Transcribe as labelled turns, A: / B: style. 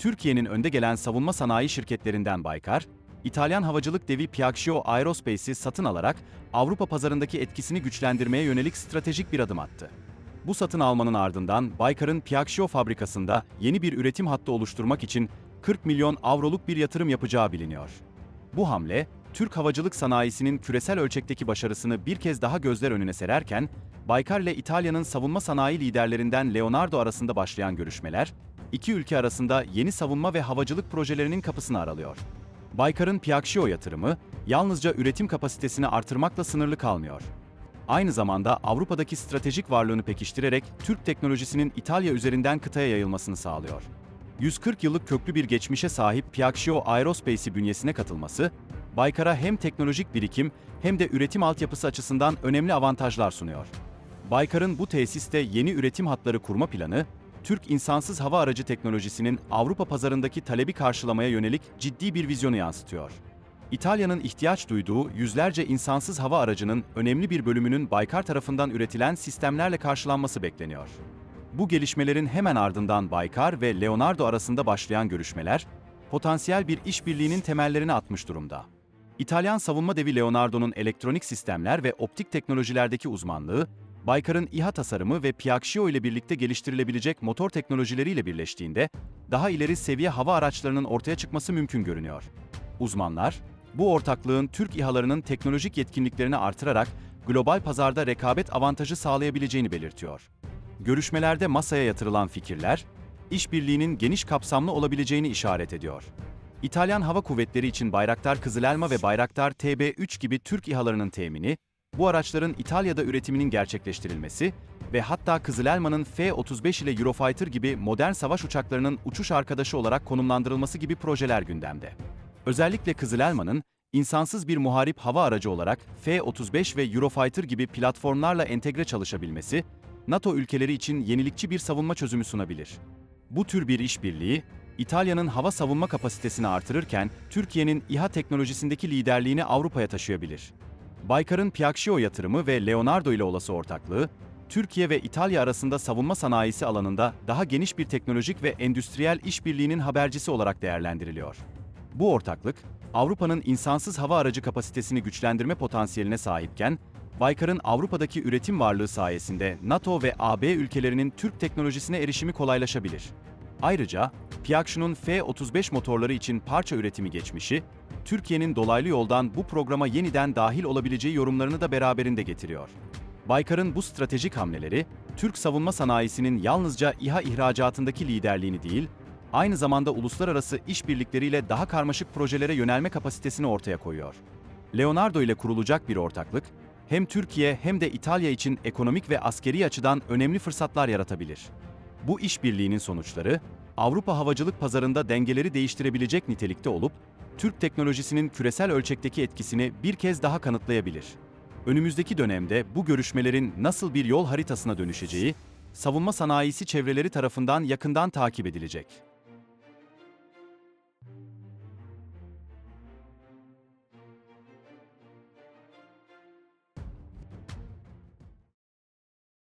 A: Türkiye'nin önde gelen savunma sanayi şirketlerinden Baykar, İtalyan havacılık devi Piaggio Aerospace'i satın alarak Avrupa pazarındaki etkisini güçlendirmeye yönelik stratejik bir adım attı. Bu satın almanın ardından Baykar'ın Piaggio fabrikasında yeni bir üretim hattı oluşturmak için 40 milyon avroluk bir yatırım yapacağı biliniyor. Bu hamle, Türk havacılık sanayisinin küresel ölçekteki başarısını bir kez daha gözler önüne sererken, Baykar ile İtalya'nın savunma sanayi liderlerinden Leonardo arasında başlayan görüşmeler, iki ülke arasında yeni savunma ve havacılık projelerinin kapısını aralıyor. Baykar'ın Piaggio yatırımı, yalnızca üretim kapasitesini artırmakla sınırlı kalmıyor. Aynı zamanda Avrupa'daki stratejik varlığını pekiştirerek Türk teknolojisinin İtalya üzerinden kıtaya yayılmasını sağlıyor. 140 yıllık köklü bir geçmişe sahip Piaggio Aerospace'i bünyesine katılması, Baykar'a hem teknolojik birikim hem de üretim altyapısı açısından önemli avantajlar sunuyor. Baykar'ın bu tesiste yeni üretim hatları kurma planı, Türk insansız hava aracı teknolojisinin Avrupa pazarındaki talebi karşılamaya yönelik ciddi bir vizyonu yansıtıyor. İtalya'nın ihtiyaç duyduğu yüzlerce insansız hava aracının önemli bir bölümünün Baykar tarafından üretilen sistemlerle karşılanması bekleniyor. Bu gelişmelerin hemen ardından Baykar ve Leonardo arasında başlayan görüşmeler, potansiyel bir işbirliğinin temellerini atmış durumda. İtalyan savunma devi Leonardo'nun elektronik sistemler ve optik teknolojilerdeki uzmanlığı, Baykar'ın İHA tasarımı ve Piaggio ile birlikte geliştirilebilecek motor teknolojileriyle birleştiğinde, daha ileri seviye hava araçlarının ortaya çıkması mümkün görünüyor. Uzmanlar, bu ortaklığın Türk İHA'larının teknolojik yetkinliklerini artırarak global pazarda rekabet avantajı sağlayabileceğini belirtiyor. Görüşmelerde masaya yatırılan fikirler, işbirliğinin geniş kapsamlı olabileceğini işaret ediyor. İtalyan Hava Kuvvetleri için Bayraktar Kızılelma ve Bayraktar TB3 gibi Türk İHA'larının temini, bu araçların İtalya'da üretiminin gerçekleştirilmesi ve hatta Kızılelma'nın F-35 ile Eurofighter gibi modern savaş uçaklarının uçuş arkadaşı olarak konumlandırılması gibi projeler gündemde. Özellikle Kızılelma'nın insansız bir muharip hava aracı olarak F-35 ve Eurofighter gibi platformlarla entegre çalışabilmesi, NATO ülkeleri için yenilikçi bir savunma çözümü sunabilir. Bu tür bir işbirliği, İtalya'nın hava savunma kapasitesini artırırken Türkiye'nin İHA teknolojisindeki liderliğini Avrupa'ya taşıyabilir. Baykar'ın Piaggio yatırımı ve Leonardo ile olası ortaklığı, Türkiye ve İtalya arasında savunma sanayisi alanında daha geniş bir teknolojik ve endüstriyel işbirliğinin habercisi olarak değerlendiriliyor. Bu ortaklık, Avrupa'nın insansız hava aracı kapasitesini güçlendirme potansiyeline sahipken, Baykar'ın Avrupa'daki üretim varlığı sayesinde NATO ve AB ülkelerinin Türk teknolojisine erişimi kolaylaşabilir. Ayrıca, Piaggio'nun F-35 motorları için parça üretimi geçmişi, Türkiye'nin dolaylı yoldan bu programa yeniden dahil olabileceği yorumlarını da beraberinde getiriyor. Baykar'ın bu stratejik hamleleri, Türk savunma sanayisinin yalnızca İHA ihracatındaki liderliğini değil, aynı zamanda uluslararası işbirlikleriyle daha karmaşık projelere yönelme kapasitesini ortaya koyuyor. Leonardo ile kurulacak bir ortaklık, hem Türkiye hem de İtalya için ekonomik ve askeri açıdan önemli fırsatlar yaratabilir. Bu işbirliğinin sonuçları, Avrupa havacılık pazarında dengeleri değiştirebilecek nitelikte olup, Türk teknolojisinin küresel ölçekteki etkisini bir kez daha kanıtlayabilir. Önümüzdeki dönemde bu görüşmelerin nasıl bir yol haritasına dönüşeceği, savunma sanayisi çevreleri tarafından yakından takip edilecek.